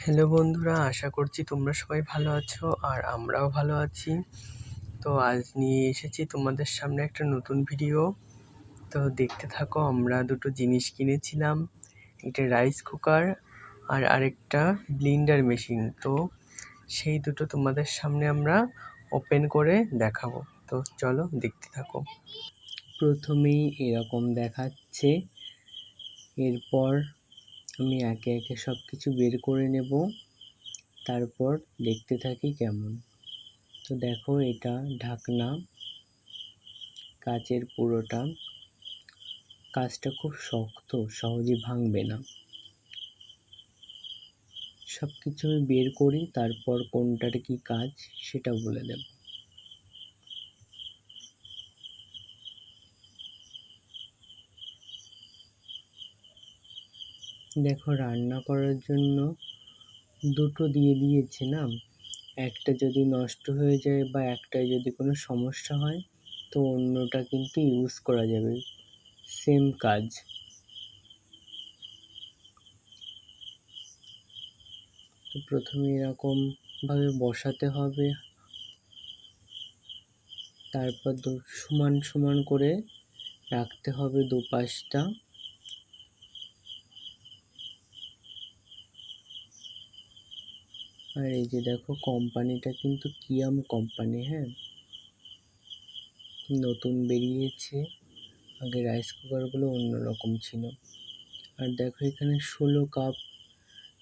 Hello বন্ধুরা, আশা করছি তোমরা সবাই ভালো আছো আর আমরাও ভালো আছি। তো আজ নিয়ে এসেছি তোমাদের সামনে একটা নতুন ভিডিও তো দেখতে থাকো, আমরা দুটো জিনিস কিনেছিলাম। একটা রাইস কুকার আর আরেকটা ব্লিন্ডার মেশিন তো সেই দুটো তোমাদের সামনে আমরা ওপেন করে দেখাবো। তো চলো দেখতে থাকো। প্রথমেই এরকম দেখাচ্ছে। এরপর আমি একে একে সব কিছু বের করে নেব। তারপর দেখতে থাকি কেমন। তো দেখো এটা ঢাকনা। কাচের পুরোটা। কাজটা খুব শক্ত, সহজে ভাঙবে না। সব কিছু আমি বের করি, তারপর কোনটার কি কাজ সেটা বলে দেব। দেখো, রান্না করার জন্য দুটো দিয়ে দিয়েছে না একটা যদি নষ্ট হয়ে যায় বা একটায় যদি কোনো সমস্যা হয়, তো অন্যটা কিন্তু ইউজ করা যাবে। সেম কাজ। তো প্রথমে এরকমভাবে বসাতে হবে। তারপর সমান সমান করে রাখতে হবে দুপাশটা। আর এই যে দেখো কোম্পানিটা কিন্তু কিয়াম কোম্পানি হ্যাঁ? নতুন বেরিয়েছে। আগে রাইস কুকারগুলো অন্যরকম ছিল। আর দেখো এখানে ষোলো কাপ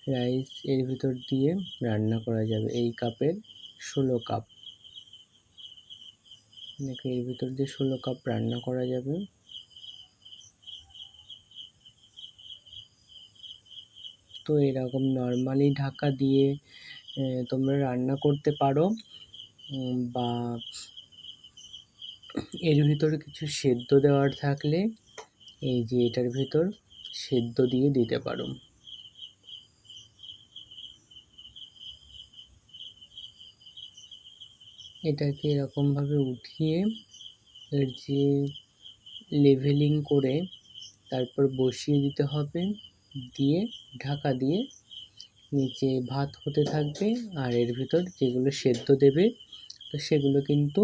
রাইস এর ভিতর দিয়ে রান্না করা যাবে। এই কাপের ষোলো কাপ দেখো এর ভিতর দিয়ে ষোলো কাপ রান্না করা যাবে। তো এরকম নর্মালি ঢাকা দিয়ে তোমরা রান্না করতে পারো বা এর ভিতরে কিছু সেদ্ধ দেওয়ার থাকলে এই যে এটার ভিতর সেদ্ধ দিয়ে দিতে পারো। এটাকে এরকমভাবে উঠিয়ে এর যে লেভেলিং করে তারপর বসিয়ে দিতে হবে, দিয়ে ঢাকা দিয়ে নিচে ভাত হতে থাকবে আর এর ভিতর যেগুলো সেদ্ধ দেবে, তো সেগুলো কিন্তু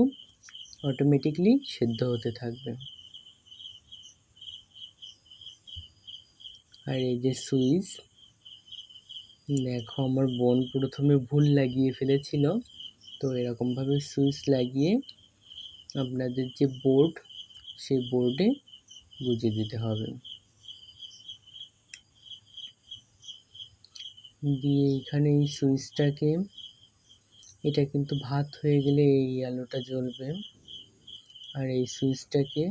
অটোমেটিকলি সেদ্ধ হতে থাকবে। আর এই যে সুইচ, দেখো আমার বোন প্রথমে ভুল লাগিয়ে ফেলেছিল, তো এরকমভাবে সুইচ লাগিয়ে আপনাদের যে বোর্ড, সেই বোর্ডে গুঁজে দিতে হবে। দিয়ে এখানে এই সুইচটাকে, এটা কিন্তু ভাত হয়ে গেলে এই আলোটা জ্বলবে আর এই সুইচটাকে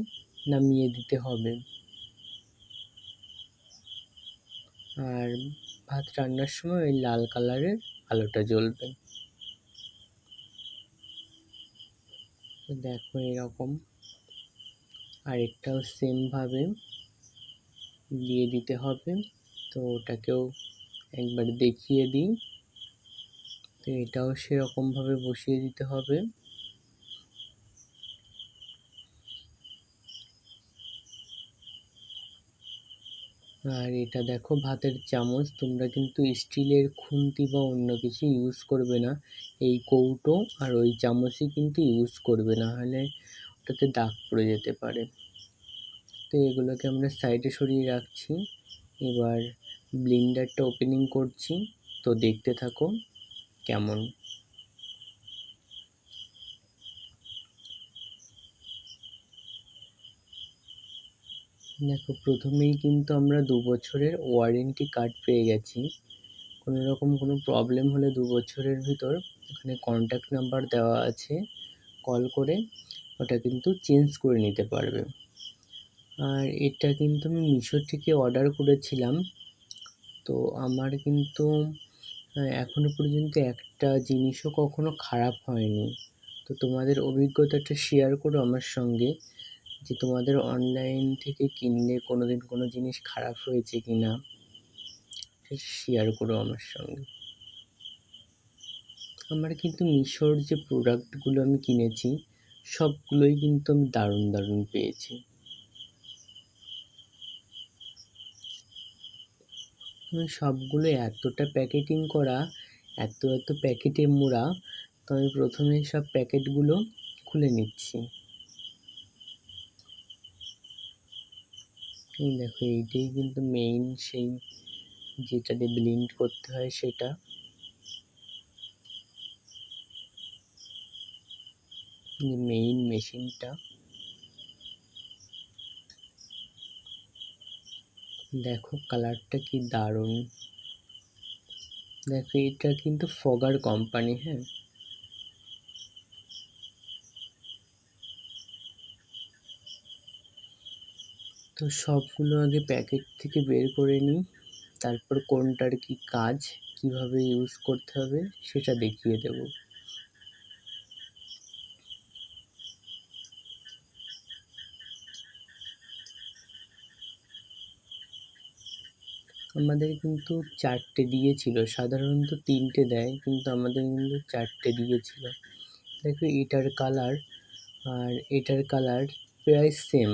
নামিয়ে দিতে হবে। আর ভাত রান্নার সময় ওই লাল কালারের আলোটা জ্বলবে। দেখো এরকম। আরেকটাও সেমভাবে দিয়ে দিতে হবে, তো ওটাকেও একবার দেখিয়ে দিই। তো এটাও সেরকমভাবে বসিয়ে দিতে হবে। আর এটা দেখো ভাতের চামচ, তোমরা কিন্তু স্টিলের খুন্তি বা অন্য কিছু ইউজ করবে না। এই কৌটো আর ওই চামচই কিন্তু ইউজ করবে, না হলে ওটাতে দাগ পড়ে যেতে পারে। তো এগুলোকে আমরা সাইডে সরিয়ে রাখছি। এবার ব্লিন্ডারটা ওপেনিং করছি। তো দেখতে থাকো কেমন। দেখো, প্রথমেই কিন্তু আমরা দু বছরের ওয়ারেন্টি কার্ড পেয়ে গেছি। কোনো রকম কোনো প্রবলেম হলে দু বছরের ভিতর ওখানে কন্ট্যাক্ট নাম্বার দেওয়া আছে, কল করে ওটা কিন্তু চেঞ্জ করে নিতে পারবে। আর এটা কিন্তু আমি মিশো থেকে অর্ডার করেছিলাম। তো আমার কিন্তু এখনও পর্যন্ত একটা জিনিসও কখনো খারাপ হয়নি। তো তোমাদের অভিজ্ঞতাটা শেয়ার করো আমার সঙ্গে, যে তোমাদের অনলাইন থেকে কিনলে কোনো দিন কোনো জিনিস খারাপ হয়েছে কি না শেয়ার করো আমার সঙ্গে। আমার কিন্তু মিশোর যে প্রোডাক্টগুলো আমি কিনেছি, সবগুলোই কিন্তু আমি দারুণ দারুণ পেয়েছি। সবগুলো এতটা প্যাকেটিং করা, এত এত প্যাকেটে মোড়া, তো আমি প্রথমে সব প্যাকেটগুলো খুলে নিচ্ছি। এই দেখো, এইটাই কিন্তু মেইন সেই যেটা দিয়ে ব্লিন্ড করতে হয় সেটা। মেইন মেশিনটা দেখো কালারটা কি দারুণ। দেখো, এটা কিন্তু ফগার কোম্পানি হ্যাঁ। তো সবগুলো আগে প্যাকেট থেকে বের করে নিই। তারপর কোনটার কি কাজ, কীভাবে ইউজ করতে হবে, সেটা দেখিয়ে দেব। আমাদের কিন্তু চারটে দিয়েছিল। সাধারণত তিনটে দেয়, কিন্তু আমাদের কিন্তু চারটে দিয়েছিল। দেখো, এটার কালার আর এটার কালার প্রায় সেম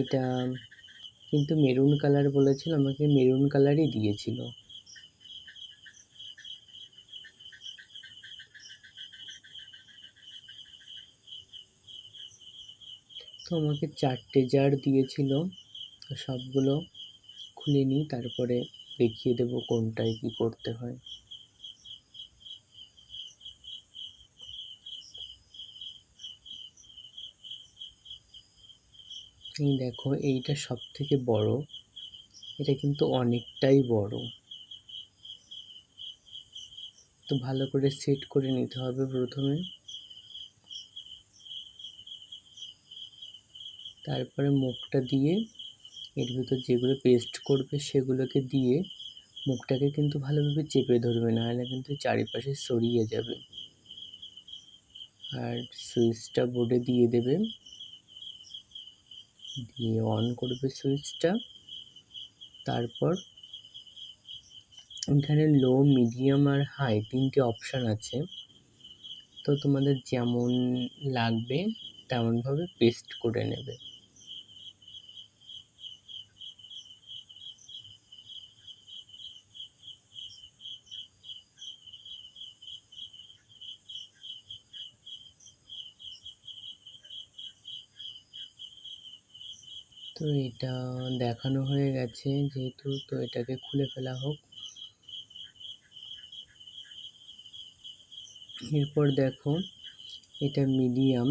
এটা কিন্তু মেরুন কালার বলেছিল, আমাকে মেরুন কালারই দিয়েছিল। তো আমাকে চারটে জার দিয়েছিল, সবগুলো। খুলে নিই তারপরে দেখিয়ে দেব কোনটায় কি করতে হয়। এই দেখো, এইটা সব থেকে বড়। এটা কিন্তু অনেকটাই বড়। তো ভালো করে সেট করে নিতে হবে প্রথমে। তারপরে মুখটা দিয়ে এর ভিতর যেগুলো পেস্ট করবে সেগুলোকে দিয়ে মুখটাকে কিন্তু ভালোভাবে চেপে ধরবে, নাহলে কিন্তু চারিপাশে সরিয়ে যাবে। আর সুইচটা বোর্ডে দিয়ে দেবে। দিয়ে অন করবে সুইচটা। তারপর এখানে লো মিডিয়াম আর হাই তিনটে অপশান আছে। তো তোমাদের যেমন লাগবে, তেমনভাবে পেস্ট করে নেবে। তো এটা দেখানো হয়ে গেছে যেহেতু, তো এটাকে খুলে ফেলা হোক। এরপর দেখো, এটা মিডিয়াম।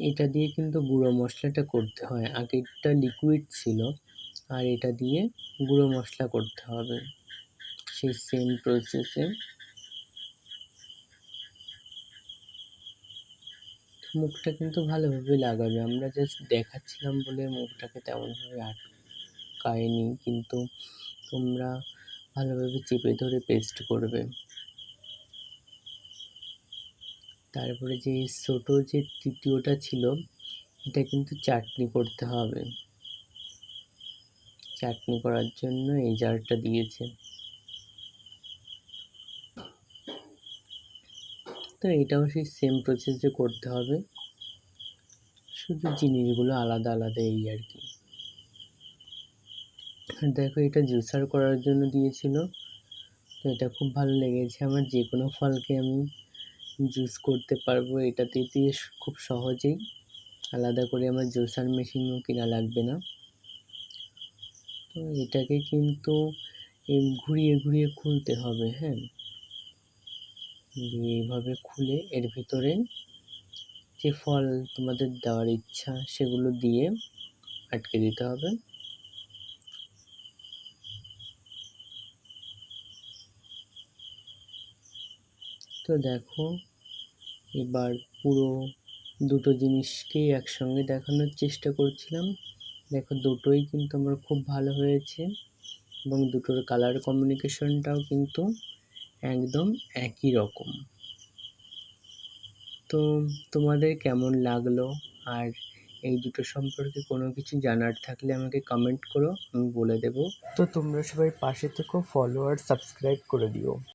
এটা দিয়ে কিন্তু গুঁড়ো মশলাটা করতে হয়। আগেরটা লিকুইড ছিল, আর এটা দিয়ে গুঁড়ো মশলা করতে হবে। সেই সেম প্রসেসে মুখটা কিন্তু ভালোভাবে লাগাবে। আমরা জাস্ট দেখাচ্ছিলাম বলে মুখটাকে তেমনভাবে আটকায়নি, কিন্তু তোমরা ভালোভাবে চেপে ধরে পেস্ট করবে। তারপরে যে ছোটো যে তৃতীয়টা ছিল, এটা কিন্তু চাটনি করতে হবে। চাটনি করার জন্য এই জারটা দিয়েছে। তো এটাও সেই সেম প্রসেসে করতে হবে। শুধু জিনিসগুলো আলাদা আলাদা এই আর কি। দেখো এটা জুসার করার জন্য দিয়েছিল। তো এটা খুব ভালো লেগেছে। আমার যে কোনো ফলকে আমি জুস করতে পারব। এটাতে দিয়ে খুব সহজেই আলাদা করে আমার জুসার মেশিনও কেনা লাগবে না। তো এটাকে কিন্তু ঘুরিয়ে ঘুরিয়ে খুলতে হবে হ্যাঁ। দিয়ে এইভাবে খুলে এর ভিতরে যে ফল তোমাদের দেওয়ার ইচ্ছা সেগুলো দিয়ে আটকে দিতে হবে। তো দেখো, এবার পুরো দুটো জিনিসকেই একসঙ্গে দেখানোর চেষ্টা করছিলাম। দেখো, দুটোই কিন্তু আমার খুব ভালো হয়েছে এবং দুটোর কালার কমিউনিকেশনটাও কিন্তু একদম একই রকম। তো তোমাদের কেমন লাগল? আর এই দুটো সম্পর্কে কোনো কিছু জানার থাকলে আমাকে কমেন্ট করো, আমি বলে দেবো। তো তোমরা সবাই পাশে থেকেও ফলো আর সাবস্ক্রাইব করে দিও।